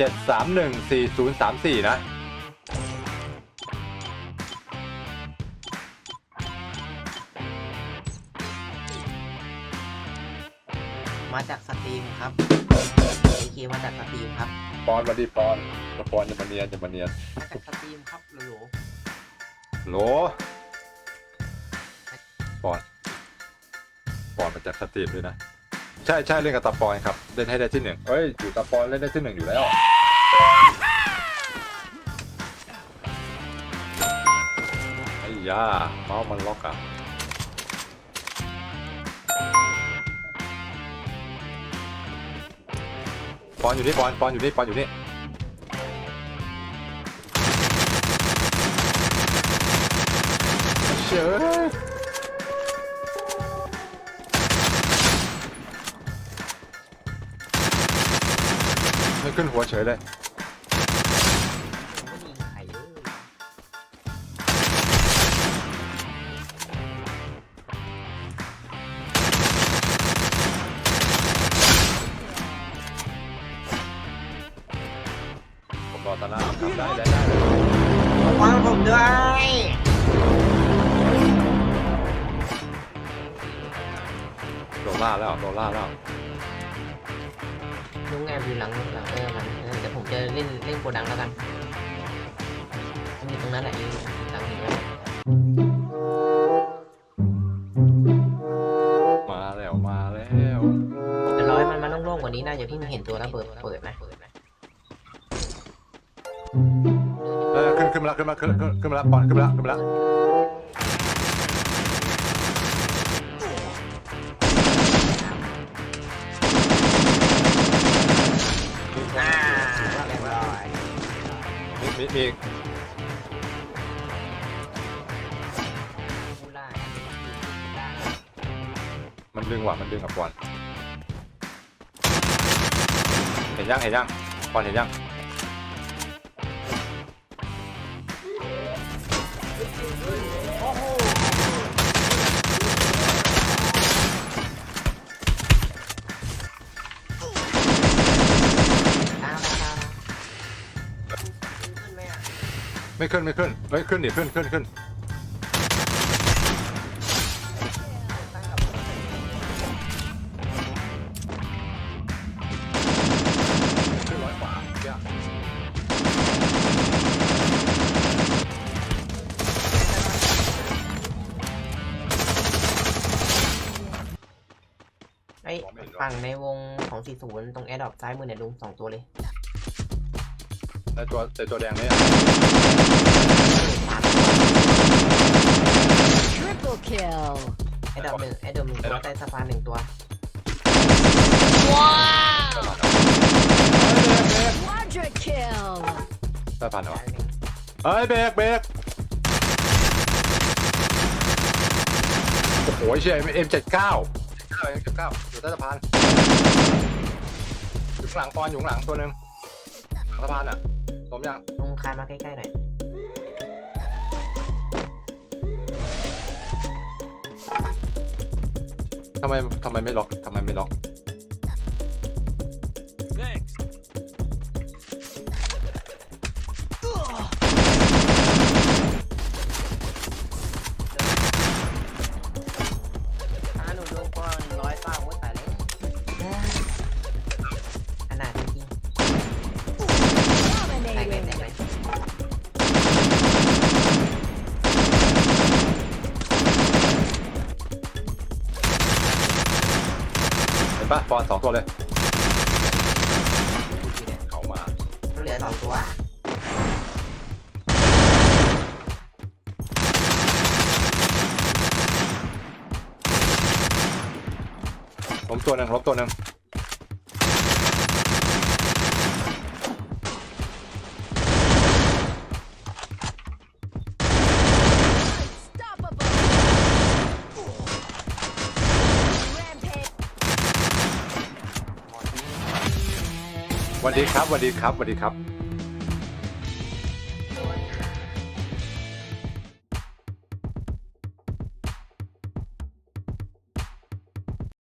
เจ็ดสามหนึ่งสี่ศูนย์สามสี่นะ มาจากสตรีมครับเอเคมาจากสตรีมครับ ปอนมาดีปอนปอนจะมาเนียนจะมาเนียนมาจากสตรีมครับโหลโหลปอนปอนมาจากสตรีมด้วยนะ ใช่ใช่เล่นกับตาปอนครับเล่นให้ได้ที่หนึ่งเอ้ยอยู่ตาปอนเล่นได้ที่หนึ่งอยู่แล้วไอ้ยาเมาส์มันล็อกอะปอนอยู่นี่ปอนปอนอยู่นี่ปอนอยู่นี่เชื่อ ไม่ขึ้นหัวเฉยเลยไม่ยิงใครเลยผมรอตาหน้าครับได้ได้ได้ระวังผมด้วยโดนล่าแล้วโดนล่าแล้ว ลุงแอบอยู่หลังหลังเออมันเออเดี๋ยวผมจะเล่นเล่นโกดังแล้วกันมันอยู่ตรงนั้นแหละอยู่หลังหินไว้มาแล้วมาแล้วแต่ร้อยมันมาโล่งๆกว่านี้น่าจะเพิ่งเห็นตัวระเบิดเปิดนะเออขึ้นขึ้นมาแล้วขึ้นมาขึ้นขึ้นขึ้นมาแล้วปอนขึ้นมาแล้วขึ้นมาแล้ว มีมีมูล่ามันดึงว่ะมันดึงกับบอนเห็นยังเห็นยังบอนเห็นยังด ไม่ขึ้นไม่ขึ้นเฮ้ยขึ้นดิขึ้นขึ้นขึ้นขึ้นร้อยกว่าเชี่ยไอ้ฝั่งในวงของสี่ศูนย์ตรงแอร์ดรอปซ้ายมือเนี่ยลุงสองตัวเลย ในตัวในตัวแดงเนี่ย Triple kill. แอร์ดรอปหนึ่งแอร์ดรอปหนึ่งตัวใต้สะพานหนึ่งตัว Wow. Quadra kill. ได้พันเหรอซ้ายหนึ่งเฮ้ยเบรกเบรกโอ้โหเชี่ยเอ็มเจ็ดเก้าเอ็มเจ็ดเก้าอยู่ใต้สะพานอยู่ข้างหลังปอนอยู่ข้างหลังตัวหนึ่งหลังสะพานอะ ล้มยังลุงคานมาใกล้ๆหน่อยทำไมทำไมไม่ล็อกทำไมไม่ล็อก ห็นปะปอนสองตัวเลยเข้ามาเหลือสองตัว ล้มตัวหนึ่งล้มตัวหนึ่ง วัสดีครับสวัสดีครับสวัสดีครับ